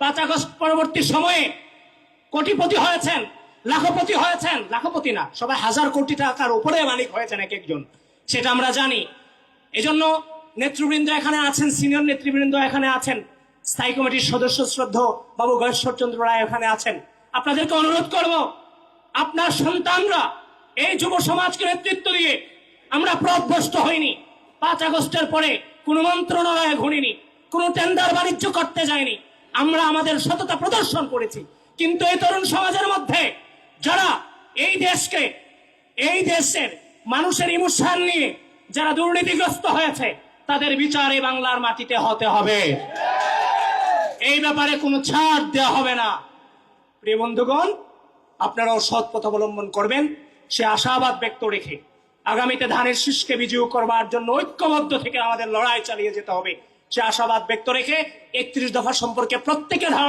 পাঁচ আগস্ট পরবর্তী সময়ে কোটিপতি হয়েছেন, লাখপতি হয়েছেন, লাখপতি না, সবাই হাজার কোটি টাকার উপরে মালিক হয়েছেন এক একজন, সেটা আমরা জানি। এজন্য নেতৃবৃন্দ এখানে আছেন, সিনিয়র নেতৃবৃন্দ এখানে আছেন, স্থায়ী কমিটির সদস্য শ্রদ্ধ বাবু গয়েশ্বর চন্দ্র রায় এখানে আছেন। আপনাদেরকে অনুরোধ করব, আপনার সন্তানরা এই যুব সমাজকে নেতৃত্ব দিয়ে আমরা পথভ্রষ্ট হইনি। পাঁচ আগস্টের পরে কোনো মন্ত্রণালয়ে ঘুরিনি, কোনো টেন্ডার বাণিজ্য করতে যায়নি আমরা আমাদের সততা প্রদর্শন করেছি। কিন্তু এই তরুণ সমাজের মধ্যে যারা এই দেশকে, এই দেশের মানুষের ইমোশন নিয়ে যারা দুর্নীতিগ্রস্ত হয়েছে, তাদের বিচার এই বাংলার মাটিতে হতে হবে। এই ব্যাপারে কোনো ছাড় দেওয়া হবে না। প্রিয় বন্ধুগণ, আপনারাও সৎ পথ অবলম্বন করবেন। সে আশাবাদ ব্যক্ত রেখে আগামীতে ধানের শীষকে বিজয় করবার জন্য ঐক্যবদ্ধ থেকে আমাদের লড়াই চালিয়ে যেতে হবে। সে আশাবাদ ব্যক্ত রেখে একত্রিশ দফা সম্পর্কে প্রত্যেকের ধারণা